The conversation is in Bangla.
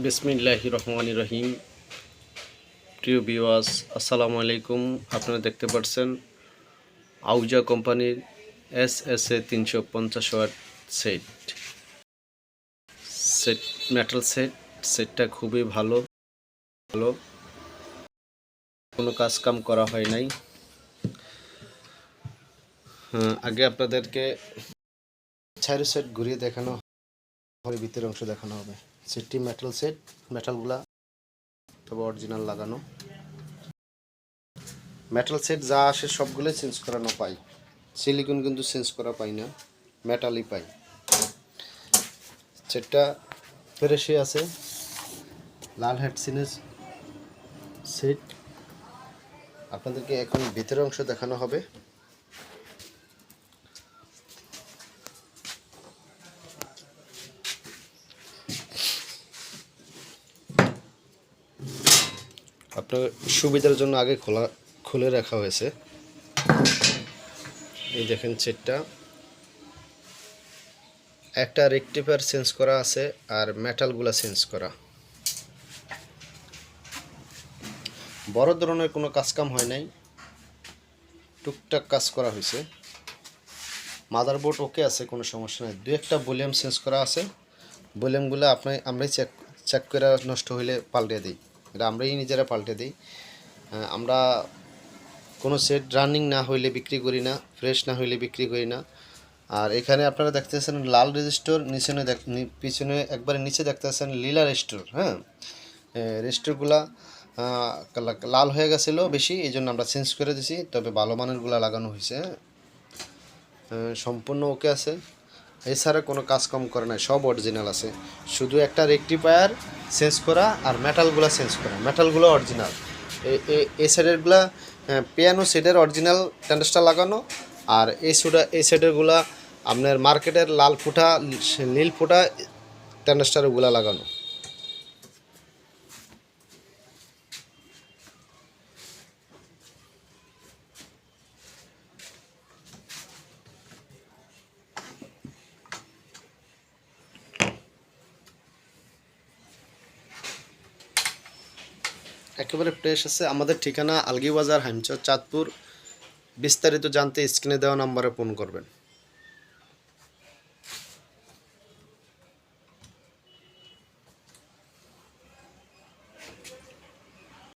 বিসমিল্লাহ রহমান রহিম। প্রিয় বিওয়াস আসসালামু আলাইকুম। আপনারা দেখতে পাচ্ছেন আউজা কোম্পানির এস এস এ তিনশো পঞ্চাশ watt set. Set metal set সেটটা খুবই ভালো। ভালো। কোনো কাজ কাম করা হয় নাই। হ্যাঁ, আগে আপনাদেরকে চারো সেট ঘুরিয়ে দেখানো হবে ভিতরের অংশ দেখানো হবে। সেটটি মেটাল সেট মেটালগুলা তবে অরিজিনাল লাগানো। মেটাল সেট যা আসে সবগুলো চেঞ্জ করানো পাই। সিলিকন কিন্তু চেঞ্জ করা পাই না মেটালই পাই। সেটটা ফ্রেশে আছে। লাল হেড সিনেস সেট আপনাদেরকে এখন ভিতরের অংশ দেখানো হবে। আপনার সুবিধার জন্য আগে খোলা, খুলে রাখা হয়েছে। এই দেখেন সেটটা। একটা রেকটিফায়ার চেঞ্জ করা আছে আর মেটালগুলা চেঞ্জ করা। বড় ধরনের কোনো কাজকাম হয় নাই। টুকটাক কাজ করা হয়েছে। মাদারবোর্ড ওকে আছে, কোনো সমস্যা নেই। দু একটা ভলিউম চেঞ্জ করা আছে। ভলিউমগুলো আপনি, আমরাই চেক চেক করে নষ্ট হইলে পাল্টে দিই। এটা আমরাই নিজেরা পাল্টে দিই। আমরা কোনো সেট রানিং না হইলে বিক্রি করি না ফ্রেশ না হইলে বিক্রি করি না। আর এখানে আপনারা দেখতেছেন লাল রেজিস্টোর নিচে দেখ- নি- পিছনে একবারে নিচে দেখতেছেন লীলা রেস্টোর হ্যাঁ? রেস্টোরগুলা লাল হয়ে গেছিল বেশি এই জন্য আমরা চেঞ্জ করে দিছি, তবে ভালো মানেরগুলা লাগানো হয়েছে হ্যাঁ। সম্পূর্ণ ওকে আছে। এছাড়া কোনো কাজ কম করে নাই, সব অরিজিনাল আছে। শুধু একটা রেকটিফায়ার চেঞ্জ করা আর মেটালগুলো চেঞ্জ করা। মেটালগুলো অরিজিনাল এই সাইডেরগুলা পিয়ানো সেটের অরিজিনাল ট্যান্ডাসটা লাগানো আর এই সুটা এই সাইডেরগুলা আপনার মার্কেটের লাল ফুটা নীল ফুটা ট্যান্ডাস্টার ওগুলা লাগানো। একেবারে ফ্রেশ আছে। আমাদের ঠিকানা আলগি বাজার হাইমচর চাঁদপুর। বিস্তারিত জানতে স্ক্রিনে দেওয়া নাম্বারে ফোন করবেন।